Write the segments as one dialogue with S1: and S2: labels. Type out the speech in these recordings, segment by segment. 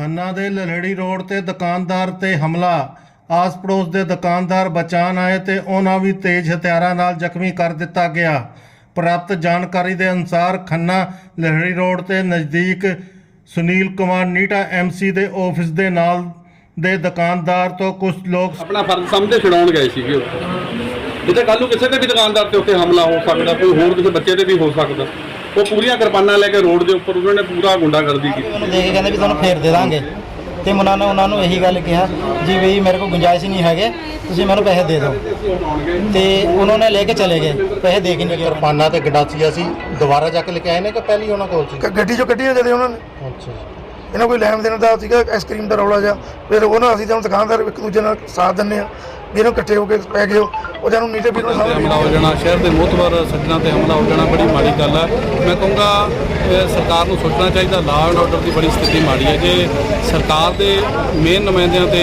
S1: ਖੰਨਾ ਦੇ ਲਲੜੀ ਰੋਡ ਤੇ ਦੁਕਾਨਦਾਰ ਤੇ ਹਮਲਾ। ਆਸ ਪੜੋਸ ਦੇ ਦੁਕਾਨਦਾਰ ਬਚਾਣ ਆਏ ਤੇ ਉਹਨਾਂ ਵੀ ਤੇਜ਼ ਹਥਿਆਰਾਂ ਨਾਲ ਜ਼ਖਮੀ ਕਰ ਦਿੱਤਾ ਗਿਆ। ਪ੍ਰਾਪਤ ਜਾਣਕਾਰੀ ਦੇ ਅਨੁਸਾਰ ਖੰਨਾ ਲਲੜੀ ਰੋਡ ਤੇ ਨਜ਼ਦੀਕ ਸੁਨੀਲ ਕੁਮਾਰ ਨੀਟਾ ਐਮਸੀ ਦੇ ਆਫਿਸ ਦੇ ਨਾਲ ਦੇ ਦੁਕਾਨਦਾਰ ਤੋਂ ਕੁਝ ਲੋਕ
S2: ਆਪਣਾ ਫਰਜ਼ ਸਮਝਦੇ ਛਡਾਉਣ ਗਏ ਸੀਗੇ ਉੱਥੇ ਜਿੱਥੇ ਕੱਲ ਨੂੰ ਕਿਸੇ ਤੇ ਵੀ ਦੁਕਾਨਦਾਰ ਤੇ ਉੱਤੇ ਹਮਲਾ ਹੋ ਸਕਦਾ, ਕੋਈ ਹੋਰ ਕਿਸੇ ਬੱਚੇ ਤੇ ਵੀ ਹੋ ਸਕਦਾ। ਉਹ ਪੂਰੀਆਂ ਕਿਰਪਾਨਾਂ ਲੈ ਕੇ ਰੋਡ ਦੇ ਉੱਪਰ ਉਹਨਾਂ ਨੇ ਪੂਰਾ ਗੁੰਡਾਗਰਦੀ ਕੀਤੀ।
S3: ਮੈਨੂੰ ਦੇ ਕੇ ਕਹਿੰਦੇ ਵੀ ਤੁਹਾਨੂੰ ਫੇਰ ਦੇ ਦਾਂਗੇ। ਤੇ ਉਹਨਾਂ ਨੇ ਉਹਨਾਂ ਨੂੰ ਇਹੀ ਗੱਲ ਕਿਹਾ ਜੀ ਵੀ ਮੇਰੇ ਕੋਲ ਗੁੰਜਾਇਸ਼ ਹੀ ਨਹੀਂ ਹੈਗੇ ਤੁਸੀਂ ਮੈਨੂੰ ਪੈਸੇ ਦੇ ਦਿਓ। ਤੇ ਉਹਨਾਂ ਨੇ ਲੈ ਕੇ ਚਲੇ ਗਏ ਪੈਸੇ ਦੇ ਕੇ ਨਹੀਂ ਗਏ।
S1: ਕਿਰਪਾਨਾਂ ਤੇ ਗੰਡਾਸੀਆ ਸੀ ਦੁਬਾਰਾ ਜਾ ਕੇ ਲੈ ਕੇ ਆਏ ਨੇ ਕਿ ਪਹਿਲੀ ਉਹਨਾਂ ਕੋਲ ਸੀ?
S4: ਗੱਡੀ ਚੋਂ ਕੱਢੀਆਂ ਜਦੇ ਉਹਨਾਂ ਨੇ।
S1: ਅੱਛਾ
S4: ਇਹਨਾਂ ਕੋਈ ਲੈਣ ਦੇਣ ਦਾ ਸੀਗਾ ਆਈਸਕ੍ਰੀਮ ਦਾ ਰੌਲਾ ਜਿਹਾ। ਫਿਰ ਉਹਨਾਂ ਅਸੀਂ ਤਾਂ ਦੁਕਾਨਦਾਰ ਇੱਕ ਦੂਜੇ ਨਾਲ ਸਾਥ ਦਿੰਨੇ ਆ ਵੀ ਇਹਨੂੰ ਇਕੱਠੇ ਹੋ ਕੇ ਪੈ ਗਏ ਹੋ। ਉਹ ਜਾਨੂੰ ਨੀਟੇ ਵੀਰ ਨੂੰ
S2: ਤੇ ਹਮਲਾ ਹੋ ਜਾਣਾ ਸ਼ਹਿਰ ਦੇ ਮੋਤਬਰ ਸੱਜਣਾ ਤੇ ਹਮਲਾ ਹੋ ਜਾਣਾ ਬੜੀ ਮਾੜੀ ਗੱਲ ਹੈ ਮੈਂ ਕਹੂੰਗਾ ਸਰਕਾਰ ਨੂੰ ਸੋਚਣਾ ਚਾਹੀਦਾ ਲਾਅ ਐਂਡ ਆਰਡਰ ਦੀ ਬੜੀ ਸਥਿਤੀ ਮਾੜੀ ਹੈ ਜੇ ਸਰਕਾਰ ਦੇ ਮੇਨ ਨੁਮਾਇੰਦਿਆਂ ਤੇ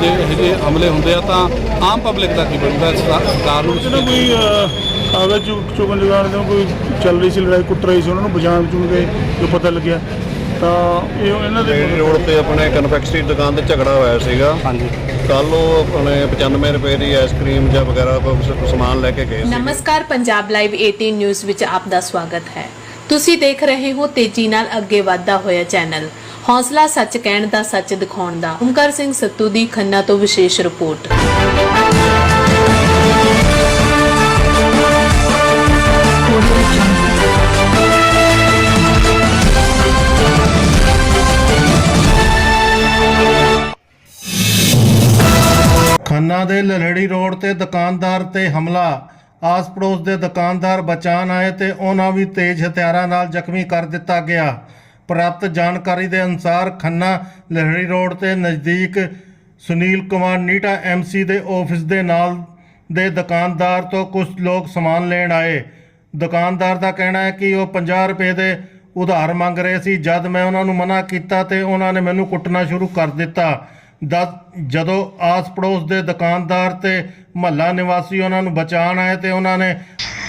S2: ਜੇ ਇਹੋ ਜਿਹੇ ਹਮਲੇ ਹੁੰਦੇ ਆ ਤਾਂ ਆਮ ਪਬਲਿਕ ਦਾ ਕੀ ਬਣਦਾ? ਸਰ- ਸਰਕਾਰ ਨੂੰ
S5: ਕੋਈ ਆਵੇ ਚੁੱਕ ਚੁਗਣ ਜਗਾਣ ਤੋਂ ਕੋਈ ਚੱਲ ਰਹੀ ਸੀ ਲੜਾਈ ਕੁੱਟ ਰਹੀ ਸੀ ਉਹਨਾਂ ਨੂੰ ਬਚਾਉਣ ਚੁਣ ਕੇ ਜੋ ਪਤਾ ਲੱਗਿਆ। ਤਾਂ ਇਹ ਇਹਨਾਂ ਦੇ
S6: ਮੇਨ ਰੋਡ ਤੇ ਆਪਣੇ ਕਨਫੈਕਸ਼ਨਰੀ ਦੁਕਾਨ ਤੇ ਝਗੜਾ ਹੋਇਆ ਸੀਗਾ। ਹਾਂਜੀ। ਕੱਲ ਉਹ ਆਪਣੇ 95 ਰੁਪਏ ਦੀ ਆਈਸਕ੍ਰੀਮ ਜਾਂ ਵਗੈਰਾ ਸਮਾਨ ਲੈ ਕੇ ਗਏ ਸੀ
S7: ਨਮਸਕਾਰ ਪੰਜਾਬ ਲਾਈਵ 18 ਨਿਊਜ਼ ਵਿੱਚ ਆਪ ਦਾ ਸਵਾਗਤ ਹੈ। ਤੁਸੀਂ ਦੇਖ ਰਹੇ ਹੋ ਤੇਜ਼ੀ ਨਾਲ ਅੱਗੇ ਵਧਦਾ ਹੋਇਆ ਚੈਨਲ। ਹੌਸਲਾ ਸੱਚ ਕਹਿਣ ਦਾ ਸੱਚ ਦਿਖਾਉਣ ਦਾ। ਓਮਕਾਰ ਸਿੰਘ ਸੱਤੂ ਦੀ ਖੰਨਾ ਤੋਂ ਵਿਸ਼ੇਸ਼ ਰਿਪੋਰਟ।
S1: ਖੰਨਾ ਦੇ ਲਲੜੀ ਰੋਡ ਤੇ ਦੁਕਾਨਦਾਰ ਤੇ ਹਮਲਾ। ਆਸ ਪੜੋਸ ਦੇ ਦੁਕਾਨਦਾਰ ਬਚਾਣ ਆਏ ਤੇ ਉਹਨਾਂ ਵੀ ਤੇਜ਼ ਹਥਿਆਰਾਂ ਨਾਲ ਜ਼ਖਮੀ ਕਰ ਦਿੱਤਾ ਗਿਆ। ਪ੍ਰਾਪਤ ਜਾਣਕਾਰੀ ਦੇ ਅਨੁਸਾਰ ਖੰਨਾ ਲਲੜੀ ਰੋਡ ਤੇ ਨਜ਼ਦੀਕ ਸੁਨੀਲ ਕੁਮਾਰ ਨੀਟਾ ਐਮਸੀ ਦੇ ਆਫਿਸ ਦੇ ਨਾਲ ਦੇ ਦੁਕਾਨਦਾਰ ਤੋਂ ਕੁਝ ਲੋਕ ਸਮਾਨ ਲੈਣ ਆਏ। ਦੁਕਾਨਦਾਰ ਦਾ ਕਹਿਣਾ ਹੈ ਕਿ ਉਹ 50 ਰੁਪਏ ਦੇ ਉਧਾਰ ਮੰਗ ਰਹੇ ਸੀ। ਜਦ ਮੈਂ ਉਹਨਾਂ ਨੂੰ ਮਨਾ ਕੀਤਾ ਤੇ ਉਹਨਾਂ ਨੇ ਮੈਨੂੰ ਕੁੱਟਣਾ ਸ਼ੁਰੂ ਕਰ ਦਿੱਤਾ। ਜਦੋਂ ਆਸ ਪੜੋਸ ਦੇ ਦੁਕਾਨਦਾਰ ਤੇ ਮਹੱਲਾ ਨਿਵਾਸੀ ਉਹਨਾਂ ਨੂੰ ਬਚਾਉਣ ਆਏ ਤੇ ਉਹਨਾਂ ਨੇ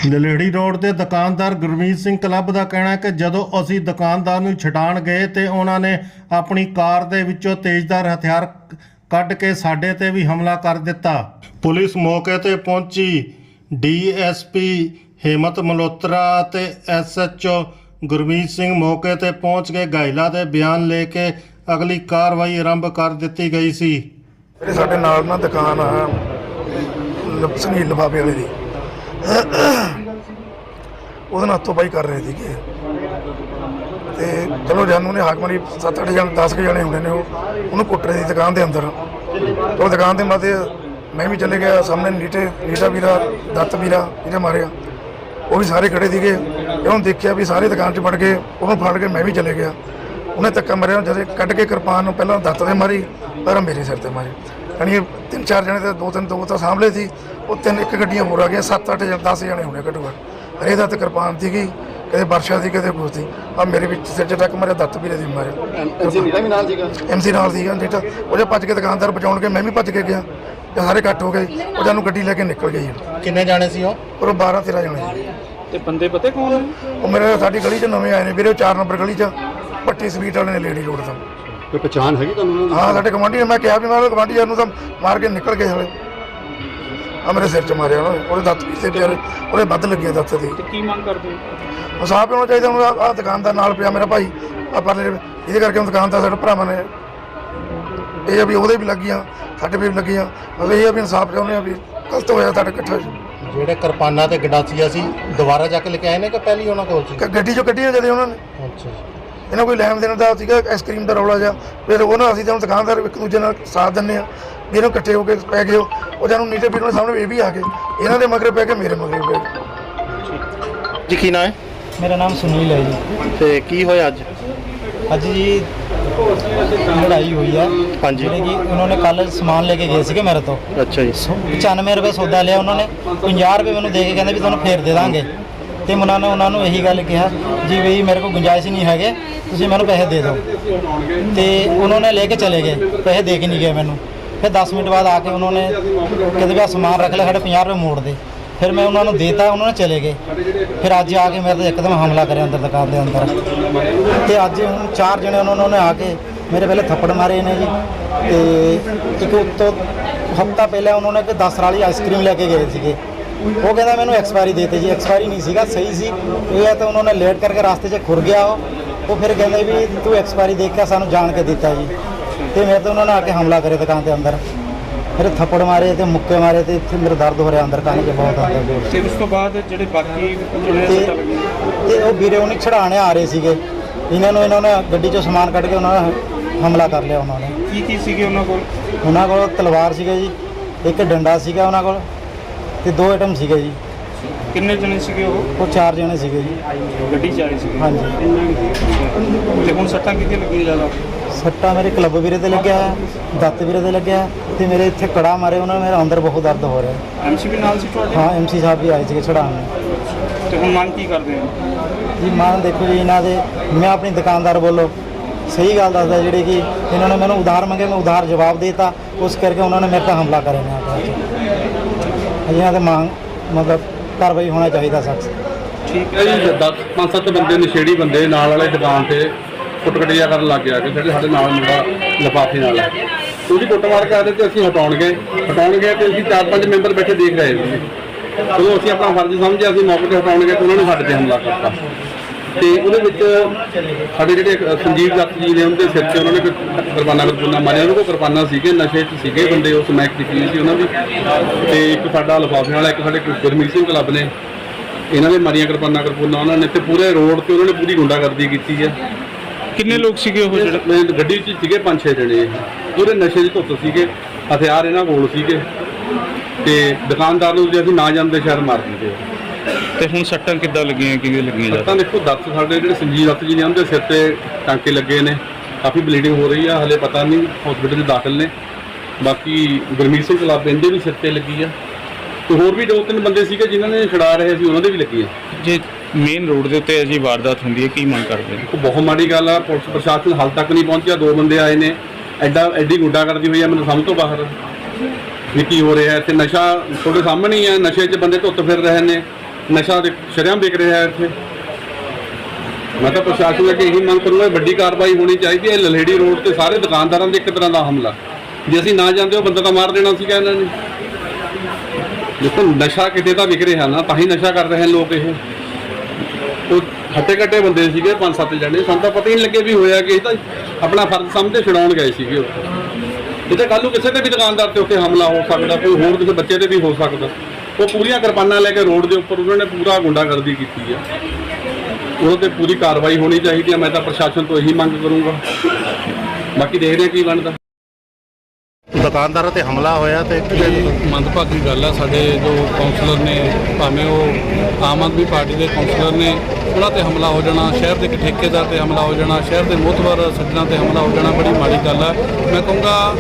S1: ਦਲੇੜੀ ਰੋਡ ਦੇ ਦੁਕਾਨਦਾਰ ਗੁਰਮੀਤ ਸਿੰਘ ਕਲੱਬ ਦਾ ਕਹਿਣਾ ਹੈ ਕਿ ਜਦੋਂ ਅਸੀਂ ਦੁਕਾਨਦਾਰ ਨੂੰ ਛਡਾਣ ਗਏ ਤੇ ਉਹਨਾਂ ਨੇ ਆਪਣੀ ਕਾਰ ਦੇ ਵਿੱਚੋਂ ਤੇਜ਼ਦਾਰ ਹਥਿਆਰ ਕੱਢ ਕੇ ਸਾਡੇ ਤੇ ਵੀ ਹਮਲਾ ਕਰ ਦਿੱਤਾ। ਪੁਲਿਸ ਮੌਕੇ ਤੇ ਪਹੁੰਚੀ। ਡੀਐਸਪੀ ਹੇਮਤ ਮਲਹੋਤਰਾ ਤੇ ਐਸਐਚਓ ਗੁਰਮੀਤ ਸਿੰਘ ਮੌਕੇ ਤੇ ਪਹੁੰਚ ਕੇ ਗਾਇਲਾ ਦੇ ਬਿਆਨ ਲੈ ਕੇ ਅਗਲੀ ਕਾਰਵਾਈ ਆਰੰਭ ਕਰ ਦਿੱਤੀ ਗਈ ਸੀ।
S4: ਜਿਹੜੇ ਸਾਡੇ ਨਾਲ ਨਾ ਦੁਕਾਨ ਆ, ਲ- ਸੁਨੀਲ ਲਿਫਾਫੇ ਵਾਲੇ ਦੀ। ਉਹਦੇ ਨਾਲ ਹੱਥੋਂ ਪਾਈ ਕਰ ਰਹੇ ਸੀਗੇ। ਤੇ ਚਲੋ ਜਾਨੂੰ ਨੇ ਹਾਕ ਮਾਰੀ 7-8 ਜਣ 10 ਕੁ ਜਣੇ ਹੁੰਦੇ ਨੇ ਉਹ, ਉਹਨੂੰ ਕੁੱਟ ਰਹੇ ਸੀ ਦੁਕਾਨ ਦੇ ਅੰਦਰ। ਉਹ ਦੁਕਾਨ ਦੇ ਮਾਤੇ ਮੈਂ ਵੀ ਚਲੇ ਗਿਆ, ਸਾਹਮਣੇ ਨੀਟੇ, ਨੀਟਾ ਵੀਰਾ, ਦੱਤ ਵੀਰਾ, ਇਹਨੇ ਮਾਰਿਆ। ਉਹ ਵੀ ਸਾਰੇ ਖੜੇ ਸੀਗੇ। ਤੇ ਉਹਨੂੰ ਦੇਖਿਆ ਵੀ ਸਾਰੇ ਦੁਕਾਨ 'ਚ ਵੜ ਗਏ ਉਹਨੂੰ ਫੜ ਕੇ ਮੈਂ ਵੀ ਚਲੇ ਗਿਆ। ਉਹਨੇ ਧੱਕਾ ਮਾਰਿਆ ਜਦੇ ਕੱਢ ਕੇ ਕਿਰਪਾਨ ਨੂੰ ਪਹਿਲਾਂ ਦੱਤ ਤੇ ਮਾਰੀ ਪਰ ਮੇਰੇ ਸਿਰ ਤੇ ਮਾਰੀ। ਯਾਨੀ ਤਿੰਨ ਚਾਰ ਜਣੇ ਤੇ ਦੋ ਤਿੰਨ ਦੋ ਤਾਂ ਸਾਹਮਣੇ ਸੀ ਉਹ ਤਿੰਨ ਇੱਕ ਗੱਡੀਆਂ ਹੋਰ ਆ ਗਈਆਂ ਸੱਤ ਅੱਠ ਜਾਂ 10 ਜਣੇ ਹੋਣੇ ਘੱਟੋ ਘੱਟ ਹਰੇ ਦਾ ਤੇ ਕਿਰਪਾਨ ਸੀਗੀ ਕਦੇ ਵਰਸ਼ਾ ਸੀ ਕਦੇ ਕੁਛ ਸੀ ਆ ਮੇਰੇ ਵਿੱਚ ਸਿਰ 'ਚ ਟੱਕ ਮਾਰਿਆ ਦੱਤ ਵੀਰੇ ਦੀ ਮਾਰਿਆ। ਐਮਸੀ ਵੀ ਨਾਲ ਸੀਗਾ? ਐਮਸੀ ਨਾਲ ਸੀਗਾ ਉਹ ਜੇ ਭੱਜ ਕੇ ਦੁਕਾਨਦਾਰ ਬਚਾਉਣ ਕੇ ਮੈਂ ਵੀ ਭੱਜ ਕੇ ਗਿਆ। ਤੇ ਸਾਰੇ ਇਕੱਠ ਹੋ ਗਏ ਉਹ ਜਾਨੂੰ ਗੱਡੀ ਲੈ ਕੇ ਨਿਕਲ ਗਈ
S1: ਕਿੰਨੇ ਜਾਣੇ ਸੀ ਉਹ?
S4: ਔਰ 12 13 ਜਣੇ। ਸੀ
S2: ਤੇ ਬੰਦੇ ਪਤਾ ਕੌਣ ਨੇ?
S4: ਉਹ ਮੇਰੇ ਸਾਡੀ ਗਲੀ 'ਚ ਨਵੇਂ ਆਏ ਨੇ ਵੀਰੇ ਉਹ 4 ਨੰਬਰ ਗਲੀ 'ਚ। ਪੱਟੀ ਸਵੀਟ ਵਾਲੇ ਨੇ ਲੇਡੀ ਰੋਡ ਤੋਂ।
S6: ਕੋਈ ਪਛਾਣ ਹੈਗੀ ਤੁਹਾਨੂੰ
S4: ਹਾਂ ਸਾਡੇ ਕਮਾਂਡੀ ਨੇ ਮੈਂ ਕਿਹਾ ਵੀ ਮੈਂ ਕਮਾਂਡੀ ਯਾਰ ਨੂੰ ਤਾਂ ਮਾਰ ਕੇ ਨਿਕਲ ਗਏ ਹਲੇ ਆ ਮੇਰੇ ਸਿਰ 'ਚ ਮਾਰਿਆ ਉਹਨਾਂ ਨੇ। ਉਹਦੇ ਦੱਤ ਵੀ ਤੇ ਵਿਚਾਰੇ ਉਹਦੇ ਵੱਧ ਲੱਗੇ ਦੱਤ ਦੇ।
S2: ਕੀ ਮੰਗ ਕਰਦੇ
S4: ਉਹ ਸਾਫ਼ ਹੋਣਾ ਚਾਹੀਦਾ ਹੁਣ ਆ ਦੁਕਾਨਦਾਰ ਨਾਲ ਪਿਆ ਮੇਰਾ ਭਾਈ। ਆ ਪਰਲੇ ਇਹਦੇ ਕਰਕੇ ਹੁਣ ਦੁਕਾਨਦਾਰ ਸਾਡੇ ਭਰਾਵਾਂ ਨੇ ਇਹ ਆ ਵੀ ਉਹਦੇ ਵੀ ਲੱਗੀਆਂ ਸਾਡੇ ਵੀ ਲੱਗੀਆਂ। ਅਸੀਂ ਇਹ ਆ ਵੀ ਇਨਸਾਫ ਚਾਹੁੰਦੇ ਆ ਵੀ ਗਲਤ ਹੋਇਆ ਸਾਡੇ ਇਕੱਠਾ।
S1: ਜਿਹੜੇ ਕਿਰਪਾਨਾਂ ਤੇ ਗੰਡਾਸੀਆ ਸੀ ਦੁਬਾਰਾ ਜਾ ਕੇ ਲੈ ਕੇ ਆਏ ਨੇ ਕਿ ਪਹਿਲੀ ਉਹਨਾਂ ਕੋਲ ਸੀ?
S4: ਗ- ਗੱਡੀ ਚੋਂ ਕੱਢੀਆਂ ਜਦੇ ਉਹਨਾਂ ਨੇ।
S1: ਅੱਛਾ
S4: ਇਹਨਾਂ ਕੋਈ ਲੈਣ ਦੇਣ ਦਾ ਸੀਗਾ ਆਈਸਕ੍ਰੀਮ ਦਾ ਰੌਲਾ ਜਿਹਾ। ਫਿਰ ਉਹਨਾਂ ਅਸੀਂ ਤਾਂ ਦੁਕਾਨਦਾਰ ਇੱਕ ਦੂਜੇ ਨਾਲ ਸਾਥ ਦਿੰਨੇ ਆ ਵੀ ਇਹਨੂੰ ਇਕੱਠੇ ਹੋ ਕੇ ਪੈ ਗਏ। ਉਹ ਜਾਨੂੰ ਨੀਟੇ ਨੂੰ ਸਾਹਮਣੇ ਇਹ ਵੀ ਆ ਗਏ। ਇਹਨਾਂ ਦੇ ਮਗਰ ਪੈ ਕੇ ਮੇਰੇ ਮਗਰ ਪੈ ਗਏ।
S1: ਜੀ ਕੀ ਨਾਂ ਹੈ?
S3: ਮੇਰਾ ਨਾਮ ਸੁਨੀਲ ਹੈ ਜੀ।
S1: ਤੇ ਕੀ ਹੋਇਆ ਅੱਜ?
S3: ਅੱਜ ਜੀ ਲੜਾਈ ਹੋਈ ਆ।
S1: ਹਾਂਜੀ।
S3: ਜਿਹੜੇ ਕਿ ਉਹਨਾਂ ਨੇ ਕੱਲ ਸਮਾਨ ਲੈ ਕੇ ਗਏ ਸੀਗੇ ਮੇਰੇ ਤੋਂ।
S1: ਅੱਛਾ ਜੀ।
S3: 95 ਰੁਪਏ ਸੌਦਾ ਲਿਆ ਉਹਨਾਂ ਨੇ। 50 ਰੁਪਏ ਮੈਨੂੰ ਦੇ ਕੇ ਕਹਿੰਦੇ ਵੀ ਤੁਹਾਨੂੰ ਫੇਰ ਦੇ ਦਾਂਗੇ। ਤੇ ਉਹਨਾਂ ਨੇ ਉਹਨਾਂ ਨੂੰ ਇਹੀ ਗੱਲ ਕਿਹਾ ਜੀ ਬਈ ਮੇਰੇ ਕੋਲ ਗੁੰਜਾਇਸ਼ ਹੀ ਨਹੀਂ ਹੈਗੇ, ਤੁਸੀਂ ਮੈਨੂੰ ਪੈਸੇ ਦੇ ਦਿਓ। ਤੇ ਉਹਨਾਂ ਨੇ ਲੈ ਕੇ ਚਲੇ ਗਏ, ਪੈਸੇ ਦੇ ਕੇ ਨਹੀਂ ਗਏ ਮੈਨੂੰ। ਫਿਰ 10 ਮਿੰਟ ਬਾਅਦ ਆ ਕੇ ਉਹਨਾਂ ਨੇ ਕਹਿੰਦੇ ਵੀ ਆਹ ਸਮਾਨ ਰੱਖ ਲਿਆ, ਸਾਡੇ 50 ਰੁਪਏ ਮੋੜ ਦੇ। ਫਿਰ ਮੈਂ ਉਹਨਾਂ ਨੂੰ ਦੇਤਾ, ਉਹਨਾਂ ਨੇ ਚਲੇ ਗਏ। ਫਿਰ ਅੱਜ ਆ ਕੇ ਮੇਰੇ ਤੇ ਇੱਕਦਮ ਹਮਲਾ ਕਰਿਆ ਅੰਦਰ ਦੁਕਾਨ ਦੇ ਅੰਦਰ। ਤੇ ਅੱਜ ਹੁਣ ਚਾਰ ਜਣੇ ਉਹਨਾਂ ਨੇ ਆ ਕੇ ਮੇਰੇ ਪਹਿਲੇ ਥੱਪੜ ਮਾਰੇ ਨੇ ਜੀ। ਤੇ ਇੱਕ ਉੱਤੋਂ ਹਫਤਾ ਪਹਿਲਾਂ ਉਹਨਾਂ ਨੇ ਕੋਈ 10 ਵਾਲੀ ਆਈਸਕ੍ਰੀਮ ਲੈ ਕੇ ਗਏ ਸੀਗੇ। ਉਹ ਕਹਿੰਦਾ ਮੈਨੂੰ ਐਕਸਪਾਇਰੀ ਦੇਤੇ ਜੀ। ਐਕਸਪਾਇਰੀ ਨਹੀਂ ਸੀਗਾ ਸਹੀ ਸੀ। ਇਹ ਹੈ ਤਾਂ ਉਹਨਾਂ ਨੇ ਲੇਟ ਕਰਕੇ ਰਾਸਤੇ 'ਚ ਖੁਰ ਗਿਆ ਉਹ। ਉਹ ਫਿਰ ਕਹਿੰਦੇ ਵੀ ਤੂੰ ਐਕਸਪਾਇਰੀ ਦੇਖ ਕੇ ਸਾਨੂੰ ਜਾਣ ਕੇ ਦਿੱਤਾ ਜੀ। ਤੇ ਮੇਰੇ ਤੇ ਉਹਨਾਂ ਨੇ ਆ ਕੇ ਹਮਲਾ ਕਰੇ ਦੁਕਾਨ ਦੇ ਅੰਦਰ। ਮੇਰੇ ਥੱਪੜ ਮਾਰੇ ਤੇ ਮੁੱਕੇ ਮਾਰੇ ਤੇ ਇੱਥੇ ਮੇਰੇ ਦਰਦ ਹੋ ਰਿਹਾ ਅੰਦਰ ਕੰਨ 'ਚ ਬਹੁਤ ਅੰਦਰ ਦੂਰ
S8: ਤੇ ਉਸ ਤੋਂ ਬਾਅਦ ਜਿਹੜੇ ਬਾਕੀ ਜਿਹੜੇ
S3: ਤੇ ਉਹ ਵੀਰੇ ਉਹਨੇ ਛੜਾਣੇ ਆ ਰਹੇ ਸੀਗੇ। ਇਹਨਾਂ ਨੂੰ ਇਹਨਾਂ ਨੇ ਗੱਡੀ 'ਚੋਂ ਸਮਾਨ ਕੱਢ ਕੇ ਉਹਨਾਂ ਨੇ ਹਮਲਾ ਕਰ ਲਿਆ ਉਹਨਾਂ ਨੇ।
S8: ਕੀ ਕੀ ਸੀਗੇ ਉਹਨਾਂ ਕੋਲ?
S3: ਉਹਨਾਂ ਕੋਲ ਤਲਵਾਰ ਸੀਗਾ ਜੀ। ਇੱਕ ਡੰਡਾ ਸੀਗਾ ਉਹਨਾਂ ਕੋਲ। ਤੇ ਦੋ ਆਈਟਮ ਸੀਗੇ ਜੀ।
S8: ਕਿੰਨੇ ਜਣੇ ਸੀਗੇ ਉਹ?
S3: ਉਹ ਚਾਰ ਜਣੇ ਸੀਗੇ ਜੀ।
S8: ਗੱਡੀ 'ਚ ਆ ਰਹੇ ਸੀਗੇ।
S3: ਹਾਂਜੀ।
S8: ਤੇ ਹੁਣ ਸੱਟਾਂ ਕਿਤੇ ਲੱਗੀਆਂ ਜ਼ਿਆਦਾ?
S3: ਸੱਟਾ ਮੇਰੇ ਕਲੱਬ ਵੀਰੇ ਤੇ ਲੱਗਿਆ ਹੈ ਦੱਤ ਵੀਰੇ ਤੇ ਲੱਗਿਆ ਤੇ ਮੇਰੇ ਇੱਥੇ ਕੜਾ ਮਾਰੇ ਉਹਨਾਂ ਨੇ ਮੇਰੇ ਅੰਦਰ ਬਹੁਤ ਦਰਦ ਹੋ ਰਿਹਾ।
S8: ਐਮਸੀਬੀ ਨਾਲ ਸੀ ਤੁਹਾਡੇ?
S3: ਹਾਂ ਐਮਸੀ ਸਾਹਿਬ ਵੀ ਆਏ ਸੀਗੇ ਛੜਾਉਣ
S8: ਤੇ ਹੁਣ ਮੰਗ ਕੀ ਕਰਦੇ ਹੋ?
S3: ਜੀ ਮਾਨ ਦੇਖੋ ਜੀ ਇਹਨਾਂ ਦੇ ਮੈਂ ਆਪਣੀ ਦੁਕਾਨਦਾਰ ਬੋਲੋ ਸਹੀ ਗੱਲ ਦੱਸਦਾ ਜਿਹੜੇ ਕਿ ਇਹਨਾਂ ਨੇ ਮੈਨੂੰ ਉਧਾਰ ਮੰਗੇ ਮੈਂ ਉਧਾਰ ਜਵਾਬ ਦੇਤਾ। ਉਸ ਕਰਕੇ ਉਹਨਾਂ ਨੇ ਮੇਰੇ ਤੇ ਹਮਲਾ ਕਰਿਆ ਨੇ ਇਹਨਾਂ ਤੇ ਮੰਗ, ਮਤਲਬ ਕਾਰਵਾਈ ਹੋਣਾ ਚਾਹੀਦਾ ਸਖਤ।
S2: ਠੀਕ ਹੈ ਜੀ 10 ਪੰਜ ਸੱਤ ਬੰਦੇ, ਨਸ਼ੇੜੀ ਬੰਦੇ ਨਾਲ ਵਾਲੇ ਦੁਕਾਨ ਤੇ ਕੁੱਟਕਟਿਆ ਕਰਨ ਲੱਗ ਗਿਆ ਕਿ ਜਿਹੜੇ ਸਾਡੇ ਨਾਲ ਮੁੰਡਾ ਲਿਫਾਫੇ ਨਾਲ ਹੈ। ਉਹਦੀ ਕੁੱਟਮਾਰ ਮਾਰ ਕੇ ਤੇ ਅਸੀਂ ਹਟਾਉਣ ਗਏ ਹਟਾਉਣ ਗਏ ਤੇ ਅਸੀਂ ਚਾਰ ਪੰਜ ਮੈਂਬਰ ਬੈਠੇ ਦੇਖ ਰਹੇ ਸੀ। ਚਲੋ, ਅਸੀਂ ਆਪਣਾ ਫਰਜ਼ ਸਮਝਿਆ, ਅਸੀਂ ਮੌਕੇ ਤੇ ਹਟਾਉਣ ਗਏ ਤੇ ਉਹਨਾਂ ਨੇ ਸਾਡੇ ਤੇ ਹਮਲਾ ਕਰਤਾ। ਤੇ ਉਹਦੇ ਵਿੱਚ ਸਾਡੇ ਜਿਹੜੇ ਸੰਜੀਵ ਦੱਤ ਜੀ ਨੇ ਉਹਦੇ ਸਿਰ ਤੇ ਉਹਨਾਂ ਨੇ ਕੋਈ ਕਿਰਪਾਨਾਂ ਕਿਰਪਾਨਾਂ ਮਾਰਿਆ। ਉਹਨਾਂ ਕੋਲ ਕਿਰਪਾਨਾਂ ਸੀਗੇ ਨਸ਼ੇ 'ਚ ਸੀਗੇ ਬੰਦੇ ਉਸ ਮੈਕ ਦੀ ਕੀ ਸੀ ਉਹਨਾਂ ਦੀ। ਤੇ ਇੱਕ ਸਾਡਾ ਲਿਫਾਫੇ ਵਾਲਾ ਇੱਕ ਸਾਡੇ ਗੁਰਮੀਤ ਸਿੰਘ ਕਲੱਬ ਨੇ। ਇਹਨਾਂ ਦੇ ਮਾਰੀਆਂ ਕਿਰਪਾਨਾਂ ਕਿਰਪਾਨਾਂ ਉਹਨਾਂ ਨੇ ਤੇ ਪੂਰੇ ਰੋਡ ਤੇ ਉਹਨਾਂ ਨੇ ਪੂਰੀ ਗੁੰਡਾਗਰਦੀ ਕੀਤੀ ਹੈ।
S8: ਕਿੰਨੇ ਲੋਕ ਸੀਗੇ ਉਹ ਜਿਹੜੇ?
S2: ਗੱਡੀ 'ਚ ਸੀਗੇ ਪੰਜ ਛੇ ਜਣੇ। ਇਹ। ਪੂਰੇ ਨਸ਼ੇ 'ਚ ਧੁੱਤ ਸੀਗੇ ਹਥਿਆਰ ਇਹਨਾਂ ਕੋਲ ਸੀਗੇ। ਤੇ ਦੁਕਾਨਦਾਰ ਨੂੰ ਜੇ ਅਸੀਂ ਨਾ ਜਾਂਦੇ ਸ਼ਾਇਦ ਮਾਰ ਦਿੰਦੇ।
S8: ਤੇ ਹੁਣ ਸੱਟਾਂ ਕਿੱਦਾਂ ਲੱਗੀਆਂ ਕਿਵੇਂ ਲੱਗੀਆਂ
S2: ਤਾਂ ਦੇਖੋ ਦੱਸ ਸਾਡੇ ਜਿਹੜੇ ਸੰਜੀਵ ਦੱਤ ਜੀ ਨੇ ਉਹਦੇ ਸਿਰ ਤੇ ਟਾਂਕੇ ਲੱਗੇ ਨੇ। ਕਾਫੀ ਬਲੀਡਿੰਗ ਹੋ ਰਹੀ ਆ ਹਲੇ ਪਤਾ ਨਹੀਂ ਹਸਪੀਟਲ 'ਚ ਦਾਖਲ ਨੇ। ਬਾਕੀ ਗੁਰਮੀਤ ਸਿੰਘ ਕਲੱਬ ਇਹਦੇ ਵੀ ਸਿਰ ਤੇ ਲੱਗੀ ਆ। ਤੇ ਹੋਰ ਵੀ ਦੋ ਤਿੰਨ ਬੰਦੇ ਸੀਗੇ ਜਿਨ੍ਹਾਂ ਨੇ ਛੁਡਾ ਰਹੇ ਸੀ ਉਹਨਾਂ ਦੇ ਵੀ ਲੱਗੀ ਆ
S8: ਜੇ ਮੇਨ ਰੋਡ ਦੇ ਉੱਤੇ ਅਜੀ ਵਾਰਦਾਤ ਹੁੰਦੀ ਹੈ ਕੀ ਮੰਗ ਕਰਦੇ
S2: ਉਹ ਬਹੁਤ ਮਾੜੀ ਗੱਲ ਆ ਪੁਲਿਸ ਪ੍ਰਸ਼ਾਸਨ ਹਾਲ ਤੱਕ ਨਹੀਂ ਪਹੁੰਚਿਆ ਦੋ ਬੰਦੇ ਆਏ ਨੇ। ਐਡਾ ਐਡੀ ਗੁੱਡਾ ਕਰਦੀ ਹੋਈ ਆ ਮੈਨੂੰ ਸਮਝ ਤੋਂ ਬਾਹਰ। ਵੀ ਕੀ ਹੋ ਰਿਹਾ ਇੱਥੇ ਨਸ਼ਾ ਤੁਹਾਡੇ ਸਾਹਮਣੇ ਹੀ ਆ ਨਸ਼ੇ 'ਚ ਬੰਦੇ ਧੁੱਤ ਫਿਰ ਰਹੇ ਨੇ। ਨਸ਼ਾ ਦੇ ਸ਼ਰੇਆਮ ਵਿਕ ਰਿਹਾ ਇੱਥੇ। ਮੈਂ ਤਾਂ ਪ੍ਰਸ਼ਾਸਨ ਅੱਗੇ ਇਹੀ ਮੰਗ ਕਰੂੰਗਾ ਵੱਡੀ ਕਾਰਵਾਈ ਹੋਣੀ ਚਾਹੀਦੀ ਹੈ। ਲਲੇੜੀ ਰੋਡ ਤੇ ਸਾਰੇ ਦੁਕਾਨਦਾਰਾਂ ਦੇ ਇੱਕ ਤਰ੍ਹਾਂ ਦਾ ਹਮਲਾ। ਜੇ ਅਸੀਂ ਨਾ ਜਾਂਦੇ, ਉਹ ਬੰਦਾ ਤਾਂ ਮਾਰ ਦੇਣਾ ਸੀਗਾ ਇਹਨਾਂ ਨੇ। ਦੇਖੋ, ਨਸ਼ਾ ਕਿਤੇ ਤਾਂ ਵਿਕ ਰਿਹਾ ਨਾ, ਤਾਂ ਹੀ ਨਸ਼ਾ ਕਰ ਰਹੇ ਲੋਕ ਇਹ। ਉਹ ਖੱਟੇ ਕੱਟੇ ਬੰਦੇ ਸੀਗੇ, ਪੰਜ ਸੱਤ ਜਣੇ। ਸਾਨੂੰ ਤਾਂ ਪਤਾ ਹੀ ਨਹੀਂ ਲੱਗੇ ਵੀ ਹੋਇਆ ਕਿ। ਇਹ ਤਾਂ ਆਪਣਾ ਫਰਜ਼ ਸਮਝਦੇ ਛਡਾਉਣ ਗਏ ਸੀਗੇ ਉਹ। ਇਹ ਤਾਂ ਕੱਲ੍ਹ ਨੂੰ ਕਿਸੇ ਤੇ ਵੀ ਦੁਕਾਨਦਾਰ ਤੇ ਉੱਤੇ ਹਮਲਾ ਹੋ ਸਕਦਾ, ਕੋਈ ਹੋਰ ਕਿਸੇ ਬੱਚੇ ਤੇ ਵੀ ਹੋ ਸਕਦਾ। ਉਹ ਪੂਰੀਆਂ ਕਿਰਪਾਨਾਂ ਲੈ ਕੇ ਰੋਡ ਦੇ ਉੱਪਰ ਉਹਨਾਂ ਨੇ ਪੂਰਾ ਗੁੰਡਾਗਰਦੀ ਕੀਤੀ ਆ। ਉਹਦੇ ਤੇ ਪੂਰੀ ਕਾਰਵਾਈ ਹੋਣੀ ਚਾਹੀਦੀ ਆ। ਮੈਂ ਤਾਂ ਪ੍ਰਸ਼ਾਸਨ ਤੋਂ ਇਹੀ ਮੰਗ ਕਰੂੰਗਾ। ਬਾਕੀ ਦੇਖਦੇ ਹਾਂ ਕੀ ਬਣਦਾ।
S1: ਦੁਕਾਨਦਾਰਾਂ ਤੇ ਹਮਲਾ ਹੋਇਆ ਤੇ
S2: ਮੰਦਭਾਗੀ ਗੱਲ ਆ, ਸਾਡੇ ਜੋ ਕਾਉਂਸਲਰ ਨੇ, ਭਾਵੇਂ ਉਹ ਆਮ ਆਦਮੀ ਪਾਰਟੀ ਦੇ ਕਾਉਂਸਲਰ ਨੇ, ਉਹਨਾਂ ਤੇ ਹਮਲਾ ਹੋ ਜਾਣਾ, ਸ਼ਹਿਰ ਦੇ ਇੱਕ ਠੇਕੇਦਾਰ ਤੇ ਹਮਲਾ ਹੋ ਜਾਣਾ, ਸ਼ਹਿਰ ਦੇ ਮੋਤਵਰ ਸੱਜਣਾ ਤੇ ਹਮਲਾ ਹੋ ਜਾਣਾ, ਬੜੀ ਮਾੜੀ ਗੱਲ ਆ। ਮੈਂ ਕਹੂੰਗਾ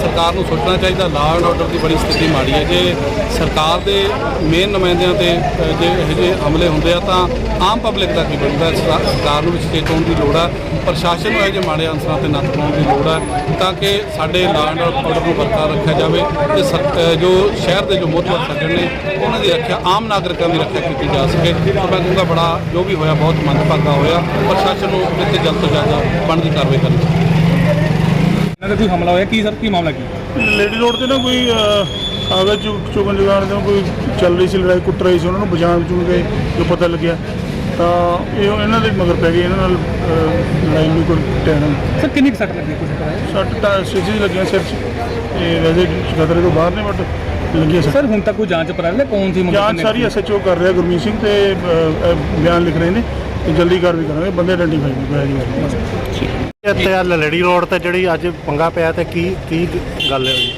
S2: ਸਰਕਾਰ ਨੂੰ ਸੋਚਣਾ ਚਾਹੀਦਾ ਲਾਅ ਐਂਡ ਆਰਡਰ ਦੀ ਬੜੀ ਸਥਿਤੀ ਮਾੜੀ ਹੈ ਜੇ ਸਰਕਾਰ ਦੇ ਮੇਨ ਨੁਮਾਇੰਦਿਆਂ ਤੇ ਜੇ ਇਹੋ ਜਿਹੇ ਹਮਲੇ ਹੁੰਦੇ ਆ, ਤਾਂ ਆਮ ਪਬਲਿਕ ਦਾ ਕੀ ਬਣਦਾ? ਸਰਕਾਰ ਨੂੰ ਵੀ ਹੋਣ ਦੀ ਲੋੜ ਆ, ਪ੍ਰਸ਼ਾਸਨ ਨੂੰ ਇਹੋ ਜਿਹੇ ਮਾੜੇ ਅਨਸਰਾਂ ਤੇ ਨੱਥ ਪਾਉਣ ਦੀ ਲੋੜ ਆ, ਤਾਂ ਕਿ ਸਾਡੇ ਲਾਅ ਐਂਡ ਆਰਡਰ ਨੂੰ ਬਰਕਰਾਰ ਰੱਖਿਆ ਜਾਵੇ ਤੇ ਜੋ ਸ਼ਹਿਰ ਦੇ ਜੋ ਮੋਤਬਰ ਸੱਜਣ ਨੇ ਉਹਨਾਂ ਦੀ ਰੱਖਿਆ ਆਮ ਨਾਗਰਿਕਾਂ ਦੀ ਰੱਖਿਆ ਕੀਤੀ ਜਾ ਸਕੇ। ਤਾਂ ਮੈਂ ਕਹੂੰਗਾ ਬੜਾ ਜੋ ਵੀ ਹੋਇਆ ਬਹੁਤ ਮੰਦਭਾਗਾ ਹੋਇਆ। ਪ੍ਰਸ਼ਾਸਨ ਨੂੰ ਇੱਥੇ ਜਲਦ ਤੋਂ ਜਲਦ ਬਣਦੀ ਕਾਰਵਾਈ ਕਰਨੀ ਚਾਹੀਦੀ
S8: ਇਹਨਾਂ ਦਾ ਕੋਈ ਹਮਲਾ ਹੋਇਆ? ਕੀ ਸਰ ਕੀ ਮਾਮਲਾ ਕੀ?
S5: ਲੇਡੀ ਰੋਡ ਤੇ ਨਾ ਕੋਈ ਚੁ- ਚੁਗਣ ਜਗਾਣ ਦੇ ਕੋਈ ਚੱਲ ਰਹੀ ਸੀ ਲੜਾਈ ਕੁੱਟ ਰਹੀ ਸੀ ਉਹਨਾਂ ਨੂੰ ਬਚਾਉਣ ਚੁਣ ਗਏ ਜੋ ਪਤਾ ਲੱਗਿਆ। ਤਾਂ ਇਹ ਇਹਨਾਂ ਦੇ ਮਗਰ ਪੈ ਗਏ ਇਹਨਾਂ ਨਾਲ ਅਹ, ਲੜਾਈ ਨੂੰ ਕੋਈ ਟੈਨ
S8: ਸਰ ਕਿੰਨੀ ਕੁ ਸੱਟ ਲੱਗੀ ਕੁਝ ਪਤਾ
S5: ਸੱਟ ਤਾਂ ਸਿੱਧੀ ਲੱਗੀਆਂ ਸਿਰ 'ਚ। ਤੇ ਵੈਸੇ ਖਤਰੇ ਤੋਂ ਬਾਹਰ ਨੇ ਬਟ ਲੱਗੀਆਂ ਸੱਟ
S8: ਸਰ ਹੁਣ ਤੱਕ ਕੋਈ ਜਾਂਚ ਹੈ? ਕੌਣ ਸੀ
S5: ਜਾਂਚ ਸਾਰੀ ਐਸਐਚਓ ਕਰ ਰਿਹਾ ਗੁਰਮੀਤ ਸਿੰਘ ਤੇ ਅਹ, ਅਹ, ਬਿਆਨ ਲਿਖ ਰਹੇ ਨੇ ਤੇ ਜਲਦੀ ਕਾਰਵਾਈ ਕਰਾਂਗੇ। ਬੰਦੇ ਆਇਡੈਂਟੀਫਾਈ ਜੀ
S1: ਇੱਥੇ ਆ ਲਲੇੜੀ ਰੋਡ ਤੇ ਜਿਹੜੀ ਅੱਜ ਪੰਗਾ ਪਿਆ ਤੇ ਕੀ ਕੀ ਗੱਲ ਹੈ? ਜੀ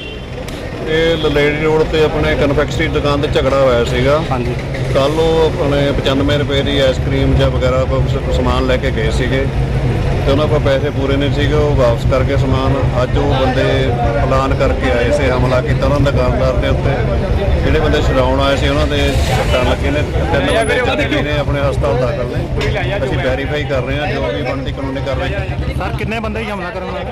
S6: ਇਹ ਲਲੇੜੀ ਰੋਡ ਤੇ ਆਪਣੇ ਕਨਫੈਕਸ਼ਨਰੀ ਦੁਕਾਨ ਤੇ ਝਗੜਾ ਹੋਇਆ ਸੀਗਾ।
S1: ਹਾਂਜੀ।
S6: ਕੱਲ ਉਹ ਆਪਣੇ 95 ਰੁਪਏ ਦੀ ਆਈਸਕ੍ਰੀਮ ਜਾਂ ਵਗੈਰਾ ਕੋਈ ਸ- ਸਮਾਨ ਲੈ ਕੇ ਗਏ ਸੀਗੇ। ਤੇ ਉਹਨਾਂ ਕੋਲ ਪੈਸੇ ਪੂਰੇ ਨਹੀਂ ਸੀਗੇ ਉਹ ਵਾਪਸ ਕਰਕੇ ਸਮਾਨ। ਅੱਜ ਉਹ ਬੰਦੇ ਪਲਾਨ ਕਰਕੇ ਆਏ ਸੀ ਹਮਲਾ ਕੀਤਾ ਉਹਨਾਂ ਦੁਕਾਨਦਾਰ ਦੇ ਉੱਤੇ ਜਿਹੜੇ ਬੰਦੇ ਛਡਾਉਣ ਆਏ ਸੀ ਉਹਨਾਂ ਦੇ ਸੱਟਾਂ ਲੱਗੇ ਨੇ। ਤਿੰਨ ਬੰਦੇ ਜ਼ਖਮੀ ਨੇ ਆਪਣੇ ਹਸਪਤਾਲ ਦਾਖਲ ਨੇ। ਅਸੀਂ ਵੈਰੀਫਾਈ ਕਰ ਰਹੇ ਹਾਂ ਜੋ ਵੀ ਬਣਦੀ ਕਾਨੂੰਨੀ ਕਾਰਵਾਈ।
S1: ਸਰ ਕਿੰਨੇ ਬੰਦੇ ਹੀ ਹਮਲਾ ਕਰਨ ਵਾਲੇ?